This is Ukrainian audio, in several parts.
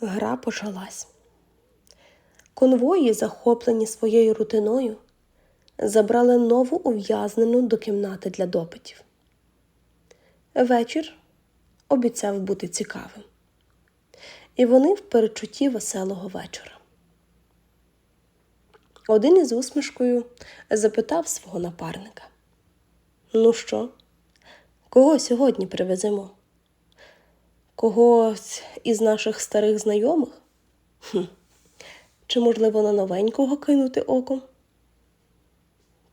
Гра почалась. Конвої, захоплені своєю рутиною, забрали нову ув'язнену до кімнати для допитів. Вечір обіцяв бути цікавим, і вони в перечутті веселого вечора. Один із усмішкою запитав свого напарника: Ну що, кого сьогодні привеземо? Когось із наших старих знайомих? Хм. Чи, можливо, на новенького кинути оком?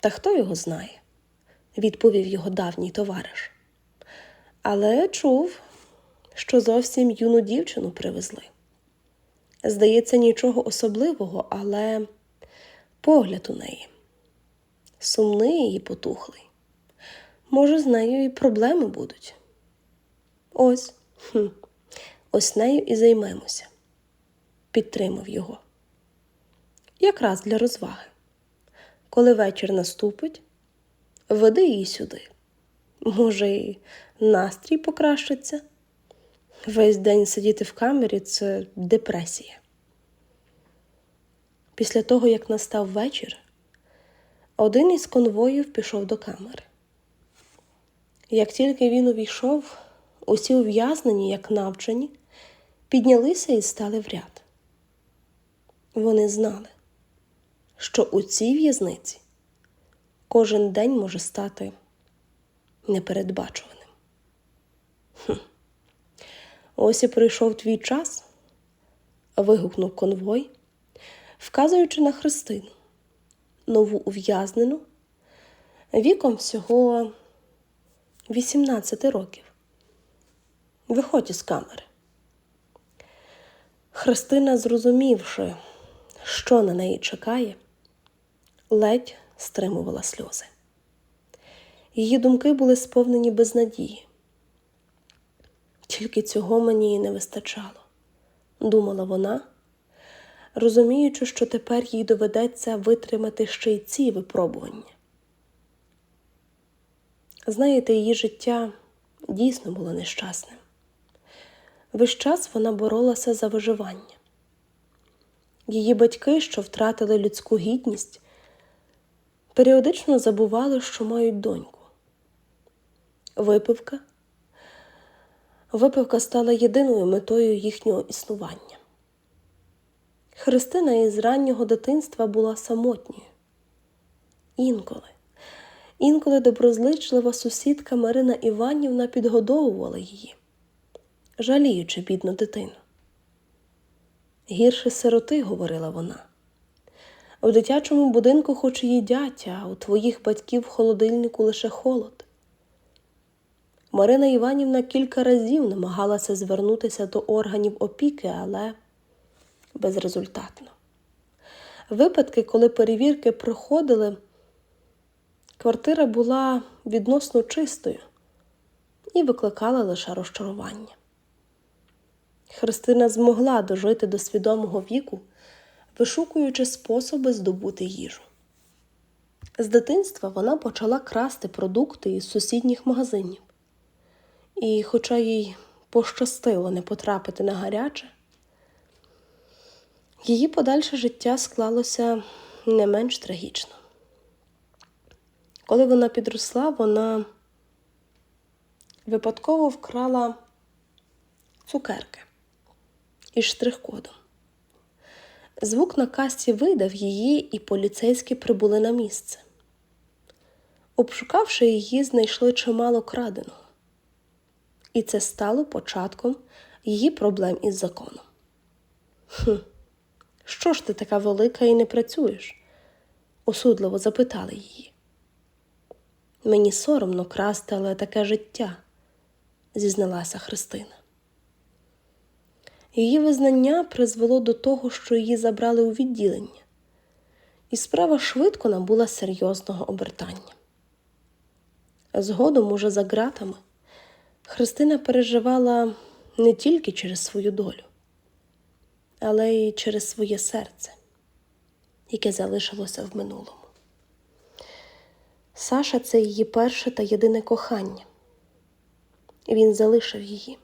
Та хто його знає, відповів його давній товариш. Але чув, що зовсім юну дівчину привезли. Здається, нічого особливого, але погляд у неї сумний і потухлий. Може, з нею і проблеми будуть. Ось, хм, ось нею і займемося. Підтримав його. Якраз для розваги. Коли вечір наступить, веди її сюди. Може, і настрій покращиться. Весь день сидіти в камері це депресія. Після того, як настав вечір, один із конвоїв пішов до камери. Як тільки він увійшов, усі ув'язнені, як навчені, піднялися і стали в ряд. Вони знали, що у цій в'язниці кожен день може стати непередбачуваним. Хм. Ось і прийшов твій час, вигукнув конвой, вказуючи на Христину, нову ув'язнену, віком всього 18 років. Виходь із камери. Христина, зрозумівши, що на неї чекає, ледь стримувала сльози. Її думки були сповнені безнадії. Тільки цього мені і не вистачало, думала вона, розуміючи, що тепер їй доведеться витримати ще й ці випробування. Знаєте, її життя дійсно було нещасним. Весь час вона боролася за виживання. Її батьки, що втратили людську гідність, періодично забували, що мають доньку. Випивка. Випивка стала єдиною метою їхнього існування. Христина із раннього дитинства була самотньою. Інколи, інколи доброзичлива сусідка Марина Іванівна підгодовувала її, жаліючи бідну дитину. Гірше сироти, говорила вона. У дитячому будинку хоч їдять, а у твоїх батьків в холодильнику лише холод. Марина Іванівна кілька разів намагалася звернутися до органів опіки, але безрезультатно. Випадки, коли перевірки проходили, квартира була відносно чистою і викликала лише розчарування. Христина змогла дожити до свідомого віку, вишукуючи способи здобути їжу. З дитинства вона почала красти продукти із сусідніх магазинів. І, хоча їй пощастило не потрапити на гаряче, її подальше життя склалося не менш трагічно. Коли вона підросла, вона випадково вкрала цукерки із штрих-кодом. Звук на касті видав її, і поліцейські прибули на місце. Обшукавши її, знайшли чимало краденого. І це стало початком її проблем із законом. Хм, що ж ти така велика і не працюєш? осудливо запитали її. Мені соромно красти, але таке життя, зізналася Христина. Її визнання призвело до того, що її забрали у відділення, і справа швидко набула серйозного обертання. Згодом, уже за ґратами, Христина переживала не тільки через свою долю, але й через своє серце, яке залишилося в минулому. Саша це її перше та єдине кохання. Він залишив її.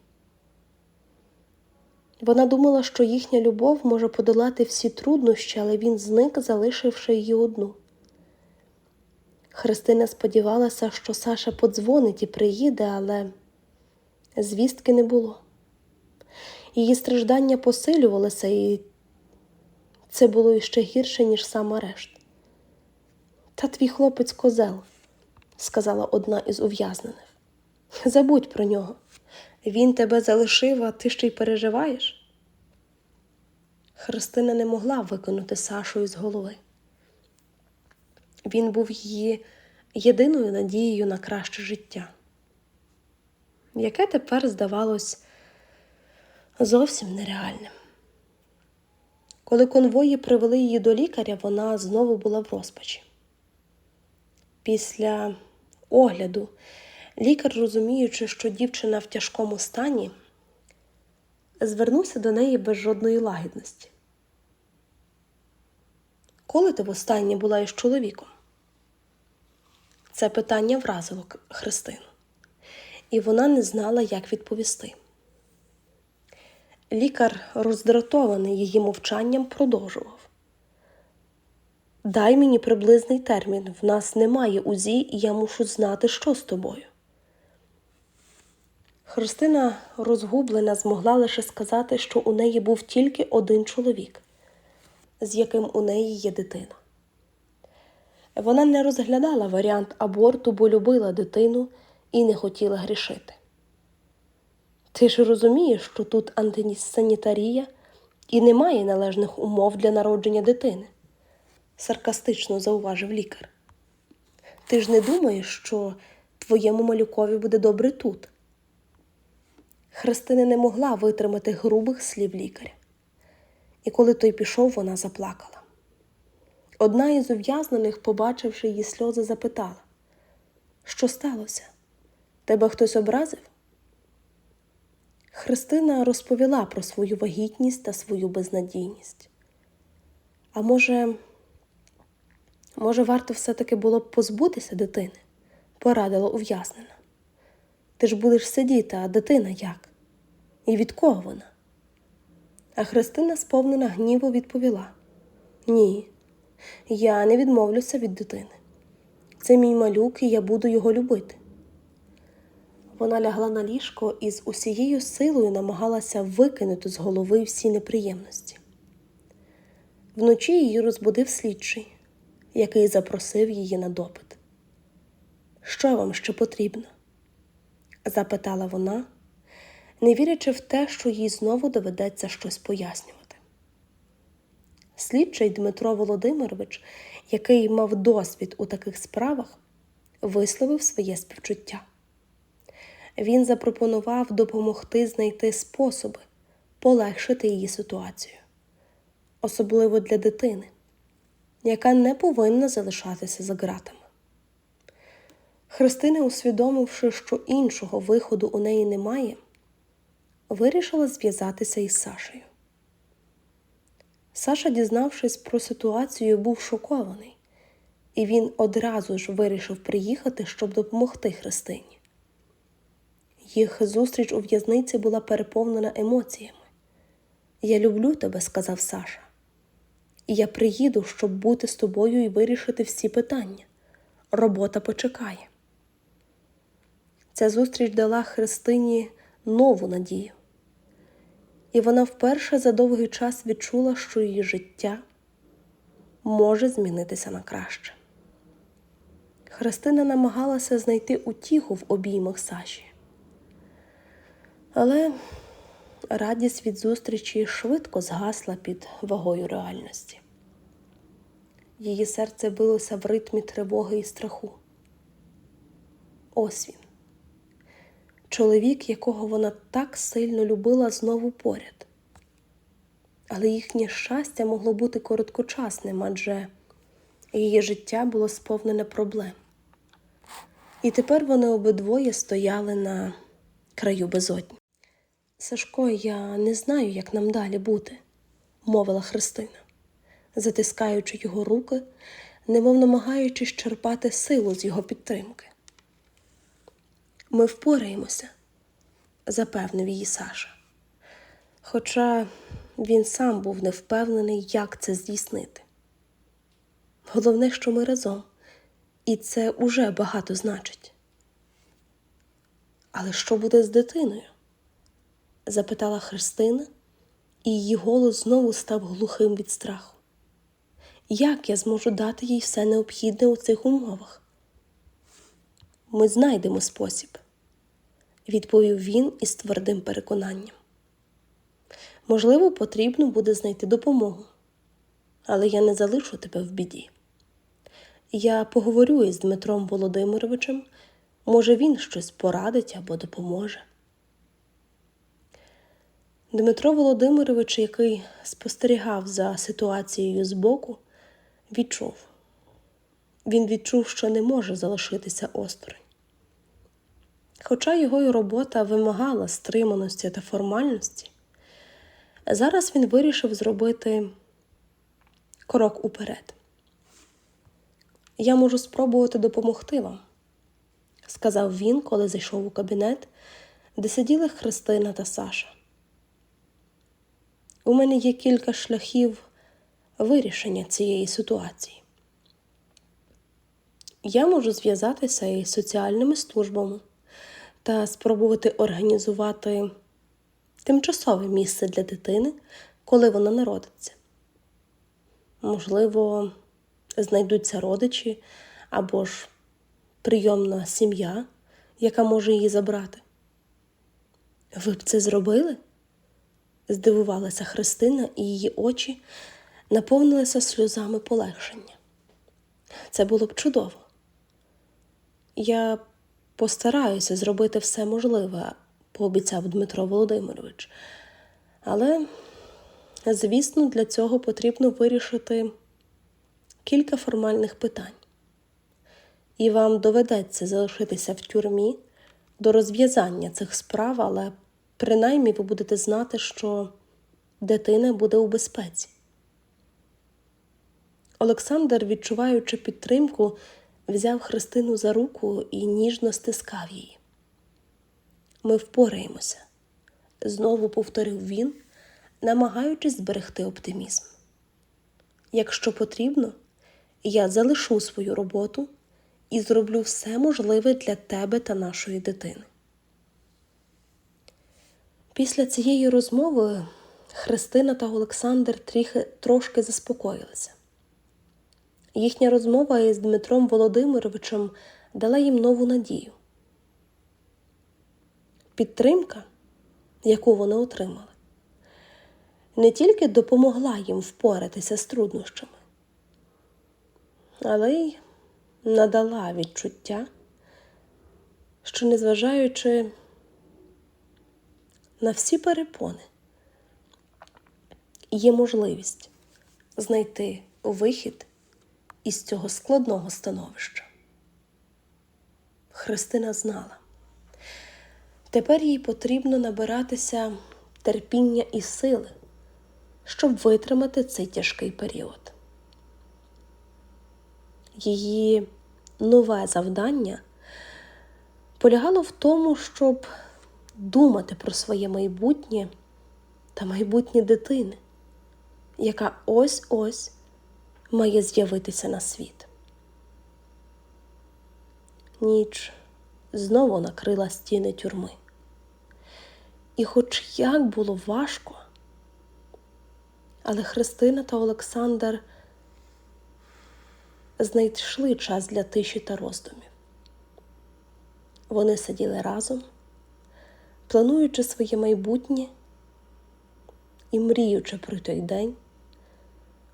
Вона думала, що їхня любов може подолати всі труднощі, але він зник, залишивши її одну. Христина сподівалася, що Саша подзвонить і приїде, але звістки не було. Її страждання посилювалися, і це було іще гірше, ніж сам арешт. Та твій хлопець козел, сказала одна із ув'язнених. Забудь про нього. Він тебе залишив, а ти ще й переживаєш. Христина не могла викинути Сашу із голови. Він був її єдиною надією на краще життя, яке тепер здавалось зовсім нереальним. Коли конвої привели її до лікаря, вона знову була в розпачі. Після огляду лікар, розуміючи, що дівчина в тяжкому стані, звернувся до неї без жодної лагідності. Коли ти востаннє була із чоловіком? Це питання вразило Христину, і вона не знала, як відповісти. Лікар, роздратований її мовчанням, продовжував. Дай мені приблизний термін, в нас немає УЗІ, і я мушу знати, що з тобою. Христина, розгублена, змогла лише сказати, що у неї був тільки один чоловік, з яким у неї є дитина. Вона не розглядала варіант аборту, бо любила дитину і не хотіла грішити. Ти ж розумієш, що тут антисанітарія і немає належних умов для народження дитини, саркастично зауважив лікар. Ти ж не думаєш, що твоєму малюкові буде добре тут. Христина не могла витримати грубих слів лікаря, і коли той пішов, вона заплакала. Одна із ув'язнених, побачивши її сльози, запитала, що сталося? Тебе хтось образив? Христина розповіла про свою вагітність та свою безнадійність. А може, може, варто все-таки було б позбутися дитини? порадила ув'язнена. Ти ж будеш сидіти, а дитина як? І від кого вона? А Христина, сповнена гніву, відповіла: Ні, я не відмовлюся від дитини. Це мій малюк, і я буду його любити. Вона лягла на ліжко і з усією силою намагалася викинути з голови всі неприємності. Вночі її розбудив слідчий, який запросив її на допит. Що вам ще потрібно? запитала вона, не вірячи в те, що їй знову доведеться щось пояснювати. Слідчий Дмитро Володимирович, який мав досвід у таких справах, висловив своє співчуття. Він запропонував допомогти знайти способи полегшити її ситуацію, особливо для дитини, яка не повинна залишатися за ґратами. Христина, усвідомивши, що іншого виходу у неї немає, вирішила зв'язатися із Сашею. Саша, дізнавшись про ситуацію, був шокований, і він одразу ж вирішив приїхати, щоб допомогти Христині. Їх зустріч у в'язниці була переповнена емоціями. Я люблю тебе, сказав Саша, я приїду, щоб бути з тобою і вирішити всі питання. Робота почекає. Ця зустріч дала Христині нову надію, і вона вперше за довгий час відчула, що її життя може змінитися на краще. Христина намагалася знайти утіху в обіймах Саші. Але радість від зустрічі швидко згасла під вагою реальності. Її серце билося в ритмі тривоги і страху. Ось він. Чоловік, якого вона так сильно любила, знову поряд. Але їхнє щастя могло бути короткочасним, адже її життя було сповнене проблем. І тепер вони обидвоє стояли на краю безодні. Сашко, я не знаю, як нам далі бути, мовила Христина, затискаючи його руки, немов намагаючись черпати силу з його підтримки. Ми впораємося, запевнив її Саша. Хоча він сам був не впевнений, як це здійснити. Головне, що ми разом, і це уже багато значить. Але що буде з дитиною? запитала Христина, і її голос знову став глухим від страху. Як я зможу дати їй все необхідне у цих умовах? Ми знайдемо спосіб, відповів він із твердим переконанням. Можливо, потрібно буде знайти допомогу, але я не залишу тебе в біді. Я поговорю із Дмитром Володимировичем, може, він щось порадить або допоможе. Дмитро Володимирович, який спостерігав за ситуацією збоку, відчув. Він відчув, що не може залишитися осторонь. Хоча його робота вимагала стриманості та формальності, зараз він вирішив зробити крок уперед. Я можу спробувати допомогти вам, сказав він, коли зайшов у кабінет, де сиділи Христина та Саша. У мене є кілька шляхів вирішення цієї ситуації. Я можу зв'язатися із соціальними службами та спробувати організувати тимчасове місце для дитини, коли вона народиться. Можливо, знайдуться родичі або ж прийомна сім'я, яка може її забрати. Ви б це зробили? здивувалася Христина, і її очі наповнилися сльозами полегшення. Це було б чудово. Я постараюся зробити все можливе, пообіцяв Дмитро Володимирович. Але, звісно, для цього потрібно вирішити кілька формальних питань. І вам доведеться залишитися в тюрмі до розв'язання цих справ, але принаймні ви будете знати, що дитина буде у безпеці. Олександр, відчуваючи підтримку, взяв Христину за руку і ніжно стискав її. Ми впораємося, знову повторив він, намагаючись зберегти оптимізм. Якщо потрібно, я залишу свою роботу і зроблю все можливе для тебе та нашої дитини. Після цієї розмови Христина та Олександр трохи, трошки заспокоїлися. Їхня розмова із Дмитром Володимировичем дала їм нову надію. Підтримка, яку вони отримали, не тільки допомогла їм впоратися з труднощами, але й надала відчуття, що, незважаючи на всі перепони, є можливість знайти вихід із цього складного становища. Христина знала. Тепер їй потрібно набиратися терпіння і сили, щоб витримати цей тяжкий період. Її нове завдання полягало в тому, щоб думати про своє майбутнє та майбутнє дитини, яка ось-ось має з'явитися на світ. Ніч знову накрила стіни тюрми. І хоч як було важко, але Христина та Олександр знайшли час для тиші та роздумів. Вони сиділи разом, плануючи своє майбутнє і мріючи про той день,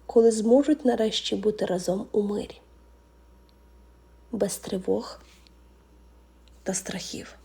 коли зможуть нарешті бути разом у мирі, без тривог та страхів.